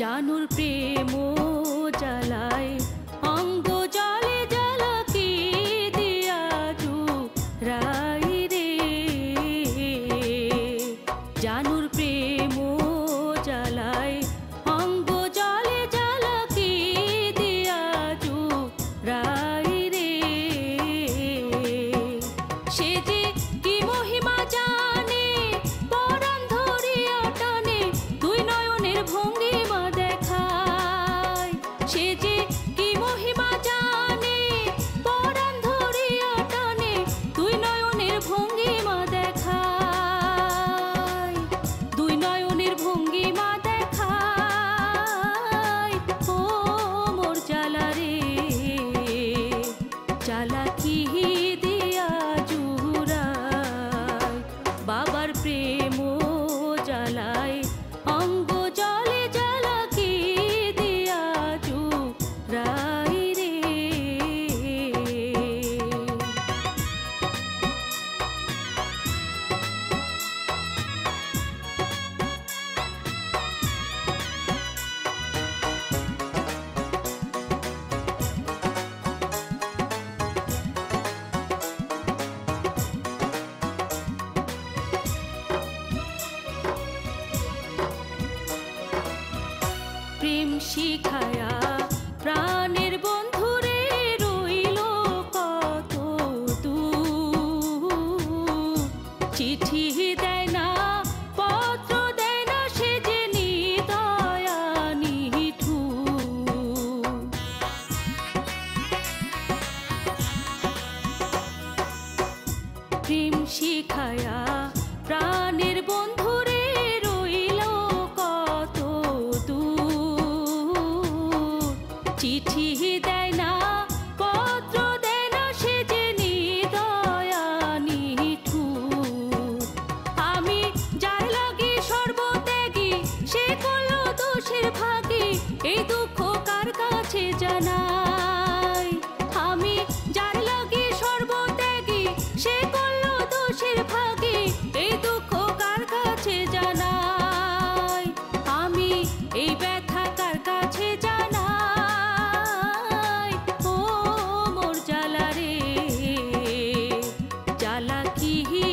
জানুর প্রেম জ্বালায় অঙ্গ জলে জ্বালাকি দিয়াজু রাই রে। জানুর প্রেম জ্বালায় অঙ্গ জলে জ্বালাকি দিয়াজু রাই রে। সে যে শিখায়া প্রাণের বন্ধুরে রইল কত চিঠি দেয় না, পত্র দেয় না সে যে নিদয়া নিঠুর প্রেম শিখায়া প্রাণের বন্ধুরে চিঠি দেয় না, পত্র দেয় না সে যে নিদয়া নিঠুর আমি যার লাগে সর্বত্যাগী, সে করল দোষের ভাগে এই দুঃখ 一。